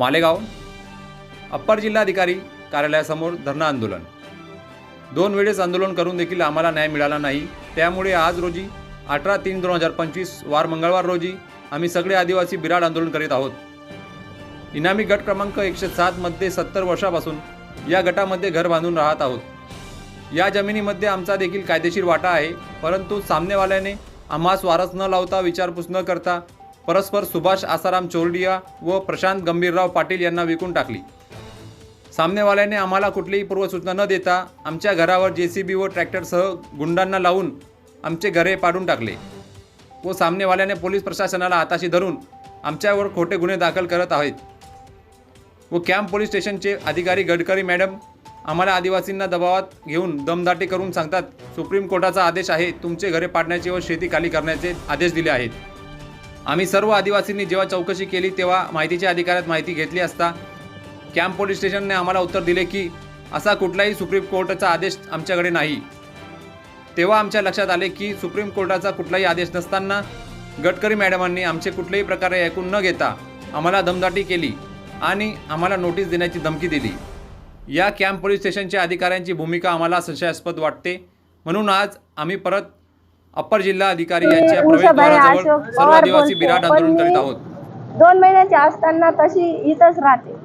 Malegaon upper जिल्हाधिकारी कार्यालयासमोर धरणं आंदोलन. दोन वेळेस आंदोलन करून देखील आम्हाला न्याय मिळाला नाही. त्यामुळे आज रोजी अठरा तीन दोन हजार पंचवीस वार मंगळवार रोजी आम्ही सगळे आदिवासी बिराड आंदोलन करीत आहोत. इनामी गट क्रमांक एकशे सातमध्ये सत्तर वर्षापासून या गटामध्ये घर बांधून राहत आहोत. या जमिनीमध्ये आमचा देखील कायदेशीर वाटा आहे परंतु सामनेवाल्याने आम्हास वारस न लावता विचारपूस न करता परस्पर सुभाष आसाराम चोरडिया व प्रशांत गंभीरराव पाटील यांना विकून टाकली. सामनेवाल्याने आम्हाला कुठलीही पूर्वसूचना न देता आमच्या घरावर जे सी बी व ट्रॅक्टरसह गुंडांना लावून आमचे घरे पाडून टाकले व सामनेवाल्याने पोलीस प्रशासनाला हाताशी धरून आमच्यावर खोटे गुन्हे दाखल करत आहेत. व कॅम्प पोलीस स्टेशनचे अधिकारी गडकरी मॅडम आम्हाला आदिवासींना दबावात घेऊन दमदाटी करून सांगतात सुप्रीम कोर्टाचा आदेश आहे तुमचे घरे पाडण्याचे व शेती खाली करण्याचे आदेश दिले आहेत. आम्ही सर्व आदिवासींनी जेव्हा चौकशी केली तेव्हा माहितीच्या अधिकाऱ्यात माहिती घेतली असता कॅम्प पोलीस स्टेशनने आम्हाला उत्तर दिले की असा कुठलाही सुप्रीम कोर्टाचा आदेश आमच्याकडे नाही. तेव्हा आमच्या लक्षात आले की सुप्रीम कोर्टाचा कुठलाही आदेश नसताना गडकरी मॅडमांनी आमचे कुठल्याही प्रकारे ऐकून न घेता आम्हाला दमदाटी केली आणि आम्हाला नोटीस देण्याची धमकी दिली. या कॅम्प पोलीस स्टेशनच्या अधिकाऱ्यांची भूमिका आम्हाला संशयास्पद वाटते. म्हणून आज आम्ही परत अप्पर जिल्हा अधिकारी यांच्या प्रवेशद्वाराजवळ सर्व आदिवासी. बिराट आंदोलन करीत आहोत. दोन महिन्याची असताना तशी इथंच राहते.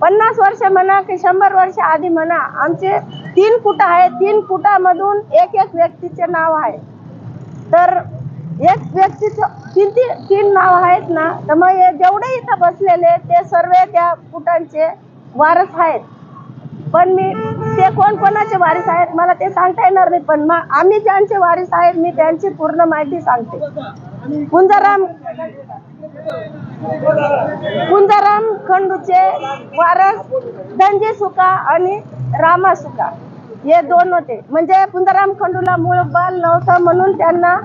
पन्नास वर्ष म्हणा की शंभर वर्ष आधी म्हणा आमचे तीन फुट आहे तीन फुटामधून एक एक व्यक्तीचे नाव आहे. तर एक व्यक्तीचं तीन तीन तीन नाव आहेत ना तर मग जेवढे इथं बसलेले ते सर्व त्या फुटांचे वारस आहेत. पण मी ते कोण कोणाचे वारीस आहेत मला ते सांगता येणार नाही पण मग आम्ही ज्यांचे वारीस आहेत मी त्यांची पूर्ण माहिती सांगते. कुंजाराम कुंजाराम खंडूचे वारस धनजी सुका आणि रामा सुका. हे दोन होते. म्हणजे कुंजाराम खंडूला मूळ बाल नव्हतं म्हणून त्यांना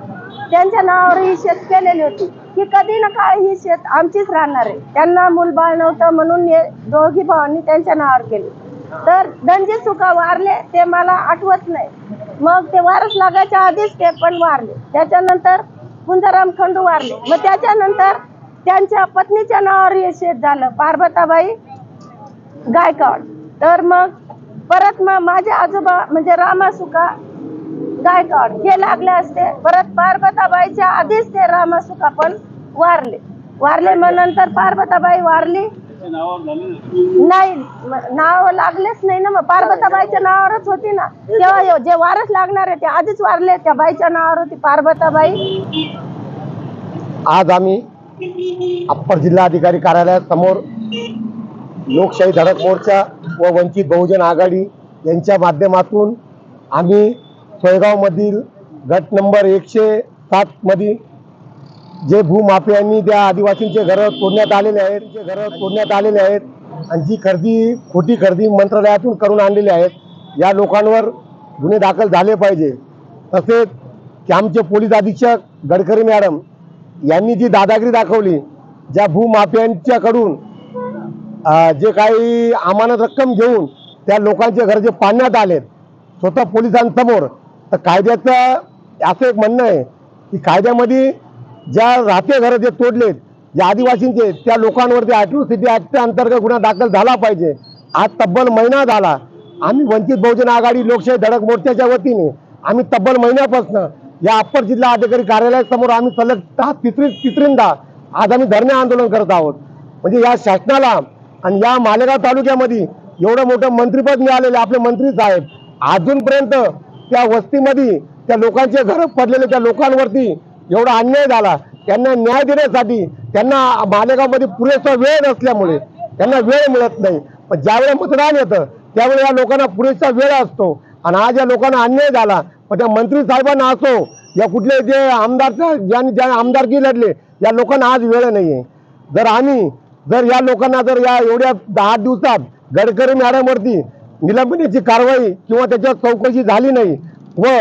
त्यांच्या नावावर ही शेत केलेली होती. की कधी ना काळ ही शेत आमचीच राहणार आहे. त्यांना मूलबाळ नव्हतं म्हणून हे दोघी भावांनी त्यांच्या नावावर केली. तर धनजी सुका वारले ते मला आठवत नाही. मग ते वारस लागायच्या आधीच ते पण वारले. त्याच्यानंतर कुंजाराम खंडू वारले. मग त्याच्यानंतर त्यांच्या पत्नीच्या नावावर हे शेत झालं पार्वताबाई गायकवाड. तर मग परत मग माझे आजोबा म्हणजे रामासुका गायकवाड हे लागले असते. परत पार्वताबाईच्या आधीच ते रामासुका पण वारले. वारले मग नंतर पार्वताबाई वारली. नाही नाव लागलेच नाही ना मग. पार्वताबाईच्या नावावरच होती ना. तेव्हा हे जे वारस लागणार आहे ते आधीच वारले त्या बाईच्या नावावर होती पार्वताबाई. आज आम्ही अप्पर जिल्हाधिकारी कार्यालयासमोर लोकशाही धडक मोर्चा व वंचित बहुजन आघाडी यांच्या माध्यमातून आम्ही सोयगावमधील गट नंबर एकशे सातमधील जे भूमाफियांनी त्या आदिवासींचे घरं तोडण्यात आलेले आहेत जे घरं तोडण्यात आलेले आहेत आणि जी खरेदी खोटी खरेदी मंत्रालयातून करून आणलेली आहेत या लोकांवर गुन्हे दाखल झाले पाहिजे. तसेच कॅम्पचे पोलीस अधीक्षक गडकरी मॅडम यांनी जी दादागिरी दाखवली ज्या भूमाफियांच्याकडून जे काही अमानत रक्कम घेऊन त्या लोकांचे घर जे पाडण्यात आलेत स्वतः पोलिसांसमोर तर कायद्याचं असं एक म्हणणं आहे की कायद्यामध्ये ज्या राहते घरं जे तोडलेत ज्या आदिवासींचे त्या लोकांवरती अॅट्रोसिटी ॲक्टच्या अंतर्गत गुन्हा दाखल झाला पाहिजे. आज तब्बल महिना झाला. आम्ही वंचित बहुजन आघाडी लोकशाही धडक मोर्चाच्या वतीने आम्ही तब्बल महिन्यापासून या अप्पर जिल्हा अधिकारी कार्यालयासमोर आम्ही सलग दहा तिसरी तिसरींदा आज आम्ही धरणे आंदोलन करत आहोत. म्हणजे या शासनाला आणि या मालेगाव तालुक्यामध्ये एवढं मोठं मंत्रीपद मिळालेले आपले मंत्री साहेब अजूनपर्यंत त्या वस्तीमध्ये त्या लोकांचे घर पडलेले त्या लोकांवरती एवढा अन्याय झाला. त्यांना न्याय देण्यासाठी त्यांना मालेगावमध्ये पुरेसा वेळ नसल्यामुळे त्यांना वेळ मिळत नाही. पण ज्यावेळेला मतदान येतं त्यावेळी या लोकांना पुरेसा वेळ असतो. आणि आज या लोकांना अन्याय झाला पण त्या मंत्री साहेबांना असो या कुठले जे आमदार ज्यांनी ज्या आमदारकी लढले या लोकांना आज वेळ नाहीये. जर आम्ही जर या लोकांना जर या एवढ्या दहा दिवसात गडकरी मॅडमवरती निलंबनेची कारवाई किंवा त्याच्यावर चौकशी झाली नाही व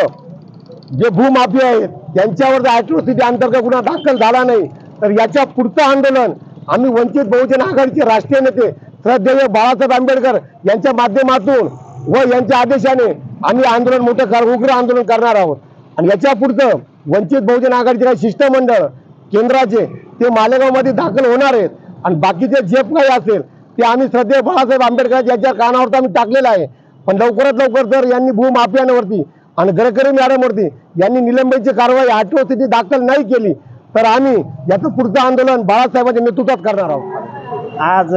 जे भूमाफिया आहेत त्यांच्यावर जर ॲट्रॉसिटी अंतर्गत गुन्हा दाखल झाला नाही तर याच्या पुढचं आंदोलन आम्ही वंचित बहुजन आघाडीचे राष्ट्रीय नेते श्रद्धेय बाळासाहेब आंबेडकर यांच्या माध्यमातून व यांच्या आदेशाने आम्ही आंदोलन मोठं कर उग्र आंदोलन करणार आहोत. आणि याच्या पुढचं वंचित बहुजन आघाडीचे काही शिष्टमंडळ केंद्राचे ते मालेगावमध्ये दाखल होणार आहेत. आणि बाकीचे जे काही असेल ते आम्ही श्रद्धेय बाळासाहेब आंबेडकर यांच्या कानावरती आम्ही टाकलेलं आहे. पण लवकरात लवकर जर यांनी भूमाफियांवरती आणि गडकरी मॅडमवरती यांनी निलंबनची कारवाई आठवस्थिती दाखल नाही केली तर आम्ही याचं पुढचं आंदोलन बाळासाहेबांच्या नेतृत्वात करणार आहोत. आज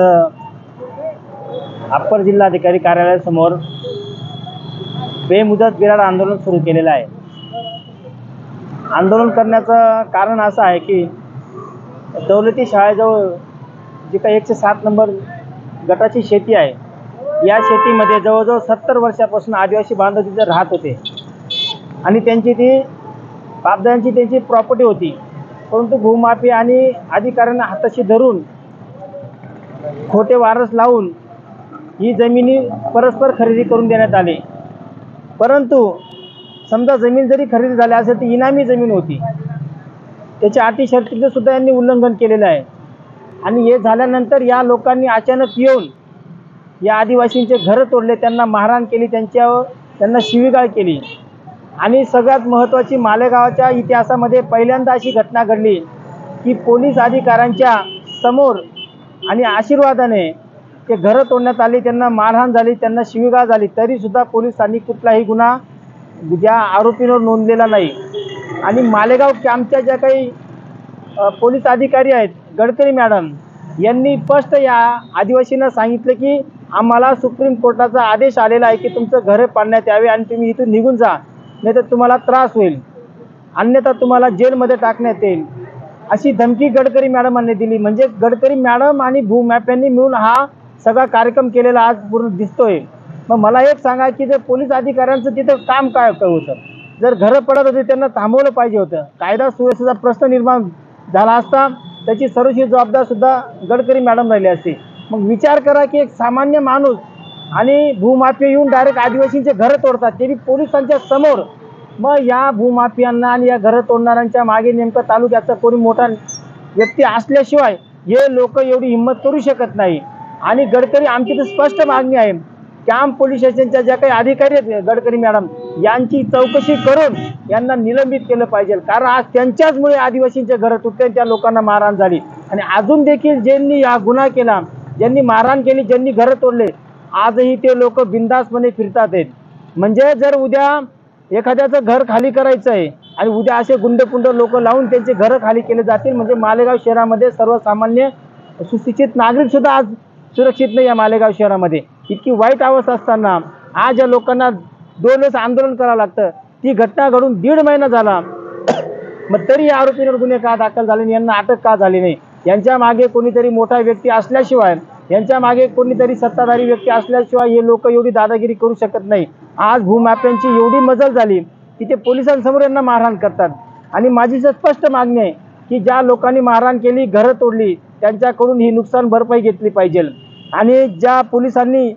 अप्पर जिल्हाधिकारी कार्यालयासमोर बेमुदत बिराड आंदोलन सुरू केलेलं आहे. आंदोलन करण्याचं कारण असं आहे की दौलती शाळेजवळ जी काही एकशे सात नंबर गटाची शेती आहे या शेतीमध्ये जवळजवळ सत्तर वर्षापासून आदिवासी बांधव तिथे राहत होते. आणि त्यांची ती बापदांची त्यांची प्रॉपर्टी होती. परंतु भूमाफी आणि अधिकाऱ्यांना हाताशी धरून खोटे वारस लावून ही जमिनी परस्पर खरेदी करून देण्यात आली. परंतु समजा जमीन जरी खरेदी झाली असेल ती इनामी जमीन होती. त्याच्या अटी शर्तीचं सुद्धा यांनी उल्लंघन केलेलं आहे. आणि हे झाल्यानंतर या लोकांनी अचानक येऊन या आदिवासींचे घरं तोडले त्यांना मारहाण केली त्यांच्यावर त्यांना शिवीगाळ केली. आणि सगळ्यात महत्त्वाची मालेगावच्या इतिहासामध्ये पहिल्यांदा अशी घटना घडली की पोलीस अधिकाऱ्यांच्या समोर आणि आशीर्वादाने ते घरं तोडण्यात आली त्यांना मारहाण झाली त्यांना शिवीगाळ झाली तरीसुद्धा पोलिसांनी कुठलाही गुन्हा ज्या आरोपींवर नोंदलेला नाही. आणि मालेगाव कॅम्पच्या ज्या काही पोलीस अधिकारी आहेत गडकरी मॅडम यांनी स्पष्ट या आदिवासींना सांगितलं की आम्हाला सुप्रीम कोर्टाचा आदेश आलेला आहे की तुमचं घरं पाडण्यात यावे आणि तुम्ही इथून निघून जा. नाही तर तुम्हाला त्रास होईल. अन्यथा तुम्हाला जेलमध्ये टाकण्यात येईल. अशी धमकी गडकरी मॅडमांनी दिली. म्हणजे गडकरी मॅडम आणि भूमॅप्यांनी मिळून हा सगळा कार्यक्रम केलेला आज पूर्ण दिसतोय. मग मला एक सांगा की जर पोलीस अधिकाऱ्यांचं तिथं काम काय होतं? जर घरं पडत होती त्यांना थांबवलं पाहिजे होतं. कायदा सुव्यवस्थेचा प्रश्न निर्माण झाला असता त्याची सर्वशी जबाबदार सुद्धा गडकरी मॅडम राहिली असते. मग विचार करा की एक सामान्य माणूस आणि भूमाफिया येऊन डायरेक्ट आदिवासींचे घरं तोडतात. ते बी पोलिसांच्या समोर. मग या भूमाफियांना आणि या घरं तोडणाऱ्यांच्या मागे नेमकं तालुक्याचा कोणी मोठा व्यक्ती असल्याशिवाय हे लोक एवढी हिंमत करू शकत नाही. आणि गडकरी आमची तर स्पष्ट मागणी आहे. कॅम्प पोलीस स्टेशनच्या ज्या काही अधिकारी आहेत गडकरी मॅडम यांची चौकशी करून यांना निलंबित केलं पाहिजे. कारण आज त्यांच्याचमुळे आदिवासींचे घरं तुटले त्या लोकांना मारहाण झाली. आणि अजून देखील ज्यांनी हा गुन्हा केला ज्यांनी मारहाण केली ज्यांनी घरं तोडले आजही ते लोक बिंदासपणे फिरतात आहेत. म्हणजे जर उद्या एखाद्याचं घर खाली करायचं आहे आणि उद्या असे गुंडपुंड लोक लावून त्यांचे घरं खाली केले जातील म्हणजे मालेगाव शहरामध्ये सर्वसामान्य सुशिक्षित नागरिक सुद्धा आज सुरक्षित नाही या मालेगाव शहरामध्ये. इतकी वाईट अवस्था असताना आज या लोकांना दोन वेळेस आंदोलन करावं लागतं. ती घटना घडून दीड महिना झाला. मग तरी या आरोपींवर गुन्हे का दाखल झाले नाही? यांना अटक का झाली नाही? यांच्या मागे कोणीतरी मोठा व्यक्ती असल्याशिवाय यांच्या मागे कोणीतरी सत्ताधारी व्यक्ती असल्याशिवाय हे लोक एवढी दादागिरी करू शकत नाही. आज भूमाप्यांची एवढी मजल झाली की ते पोलिसांसमोर यांना मारहाण करतात. आणि माझी स्पष्ट मागणी आहे की ज्या लोकांनी मारहाण केली घरं तोडली त्यांच्याकडून ही नुकसान भरपाई घेतली पाहिजे. आणि ज्या पोलिसांनी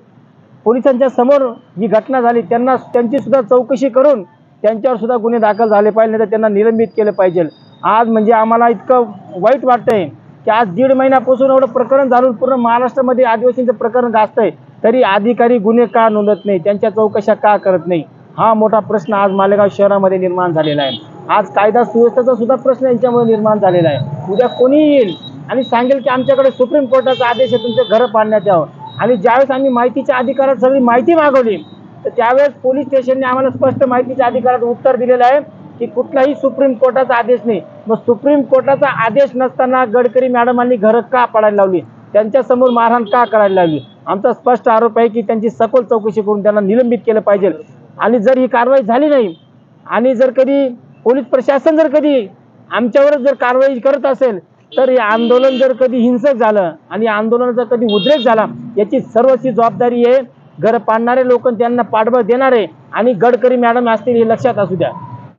पोलिसांच्या समोर ही घटना झाली त्यांना त्यांची सुद्धा चौकशी करून त्यांच्यावर सुद्धा गुन्हे दाखल झाले पाहिजे नाही तर त्यांना निलंबित केलं पाहिजे. आज म्हणजे आम्हाला इतकं वाईट वाटतंय की आज दीड महिन्यापासून एवढं प्रकरण झालं पूर्ण महाराष्ट्रामध्ये आदिवासींचं प्रकरण गाजतंय तरी अधिकारी गुन्हे का नोंदत नाही त्यांच्या चौकशा का करत नाही? हा मोठा प्रश्न आज मालेगाव शहरामध्ये निर्माण झालेला आहे. आज कायदा सुव्यवस्थेचा सुद्धा प्रश्न यांच्यामुळे निर्माण झालेला आहे. उद्या कोणी येईल आणि सांगेल की आमच्याकडे सुप्रीम कोर्टाचा आदेश आहे तुमचे घरं पाडण्यात यावं. आणि ज्यावेळेस आम्ही माहितीच्या अधिकारात सगळी माहिती मागवली तर त्यावेळेस पोलीस स्टेशनने आम्हाला स्पष्ट माहितीच्या अधिकारात उत्तर दिलेलं आहे. की कुठलाही सुप्रीम कोर्टाचा आदेश नाही. मग सुप्रीम कोर्टाचा आदेश नसताना गडकरी मॅडमांनी घरं का पाडायला लावली? त्यांच्यासमोर मारहाण का करायला लावली? आमचा स्पष्ट आरोप आहे की त्यांची सखोल चौकशी करून त्यांना निलंबित केलं पाहिजे. आणि जर ही कारवाई झाली नाही आणि जर कधी पोलीस प्रशासन जर कधी आमच्यावरच जर कारवाई करत असेल तर हे आंदोलन जर कधी हिंसक झालं आणि आंदोलनाचा कधी उद्रेक झाला याची सर्वची जबाबदारी आहे घर पाडणारे लोक त्यांना पाठबळ देणारे आणि गडकरी मॅडम असतील हे लक्षात असू द्या.